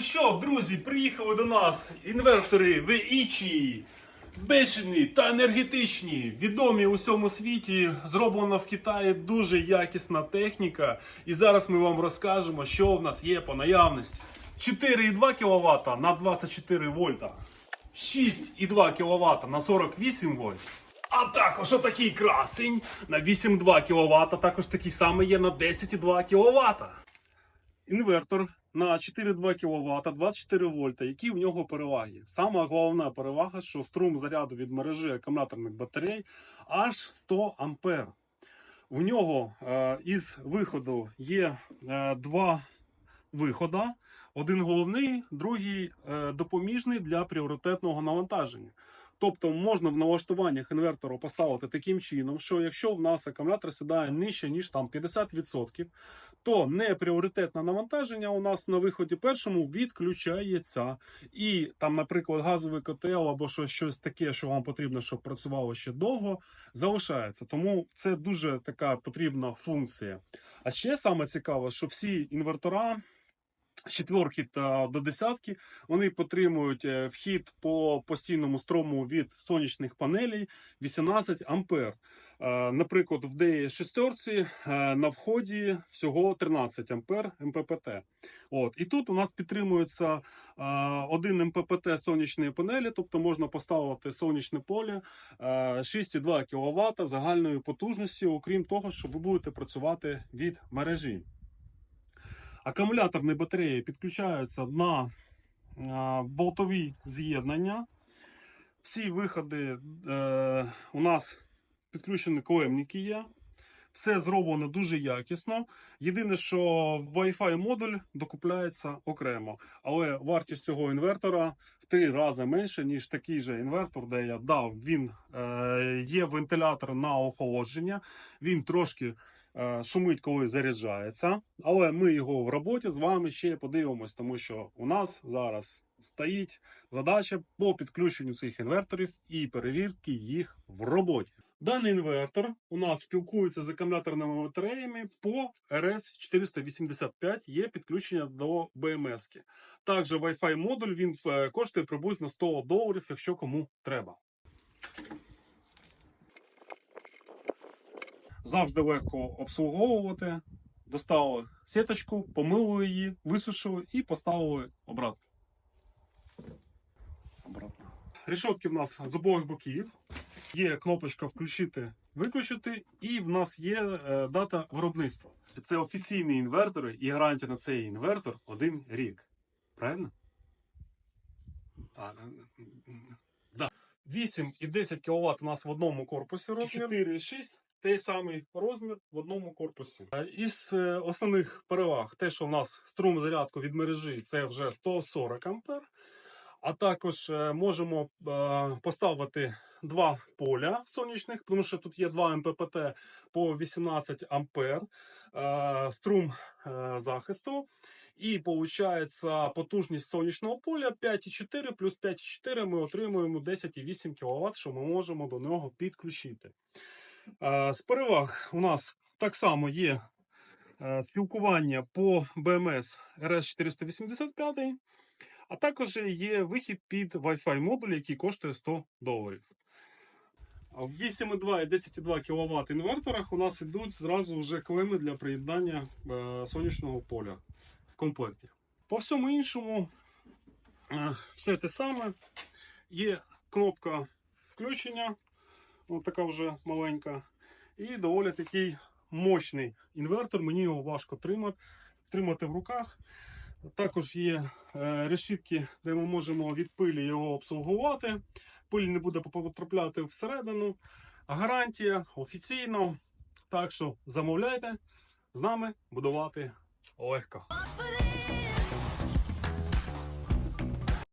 Ну що, друзі, приїхали до нас інвертори Веічі, бешені та енергетичні, відомі у всьому світі. Зроблена в Китаї дуже якісна техніка. І зараз ми вам розкажемо, що в нас є по наявності. 4,2 кВт на 24 вольта, 6,2 кВт на 48 вольт. А також отакий красень на 8,2 кВт, також такий самий є на 10,2 кВт інвертор на 4,2 кВт, 24 вольта. Які в нього переваги? Сама головна перевага, що струм заряду від мережі акумуляторних батарей аж 100 ампер. В нього е, із виходу є е, два виходи. Один головний, другий е, допоміжний для пріоритетного навантаження. Тобто можна в налаштуваннях інвертору поставити таким чином, що якщо в нас акумулятор сідає нижче, ніж там 50%, то непріоритетне навантаження у нас на виході першому відключається. І там, наприклад, газовий котел або щось, щось таке, що вам потрібно, щоб працювало ще довго, залишається. Тому це дуже така потрібна функція. А ще саме цікаве, що всі інвертора. З Четверки та до десятки вони підтримують е, вхід по постійному струму від сонячних панелей 18 ампер. Е, Наприклад, в DE 6 на вході всього 13 ампер МППТ. От. І тут у нас підтримується е, один МППТ сонячної панелі, тобто можна поставити сонячне поле е, 6,2 кВт загальною потужністю, окрім того, що ви будете працювати від мережі. Акумуляторні батареї підключаються на е, болтові з'єднання. Всі виходи е, у нас підключені клемники є. Все зроблено дуже якісно. Єдине, що Wi-Fi модуль докупляється окремо. Але вартість цього інвертора в три рази менше, ніж такий же інвертор, де я дав. Він е, є вентилятор на охолодження. Він трошки шумить, коли заряджається. Але ми його в роботі з вами ще подивимось, тому що у нас зараз стоїть задача по підключенню цих інверторів і перевірки їх в роботі. Даний інвертор у нас спілкується з акумуляторними батареями по RS485 є підключення до BMS. Також Wi-Fi модуль він е, коштує приблизно 100 доларів, якщо кому треба. Завжди легко обслуговувати. Достали сіточку, помили її, висушили і поставили обратно. Обратно. Рішотки в нас з обох боків. Є кнопочка включити, виключити, і в нас є е, дата виробництва. Це офіційні інвертори, і гарантія на цей інвертор один рік. Правильно? Е, да. 8 і 10 кВт у нас в одному корпусі розмір. 4,6 той самий розмір в одному корпусі. Е, Із е, основних переваг, те, що у нас струм зарядку від мережі це вже 140 ампер. А також е, можемо поставити два поля сонячних, тому що тут є два МППТ по 18 ампер, струм захисту. І виходить потужність сонячного поля 5,4 плюс 5,4 ми отримуємо 10,8 кВт, що ми можемо до нього підключити. Е, З переваг у нас так само є е, спілкування по BMS RS485. А також є вихід під Wi-Fi модуль, який коштує 100 доларів. В 8,2 і 10,2 кВт інверторах у нас йдуть зразу вже клеми для приєднання е, сонячного поля в комплекті. По всьому іншому, все те саме. Є кнопка включення, ось така вже маленька. І доволі такий мощний інвертор. Мені його важко тримати, тримати в руках. Також є е, решітки, де ми можемо від пилі його обслугувати. Пиль не буде потрапляти всередину. Гарантія офіційно. Так що замовляйте з нами будувати легко.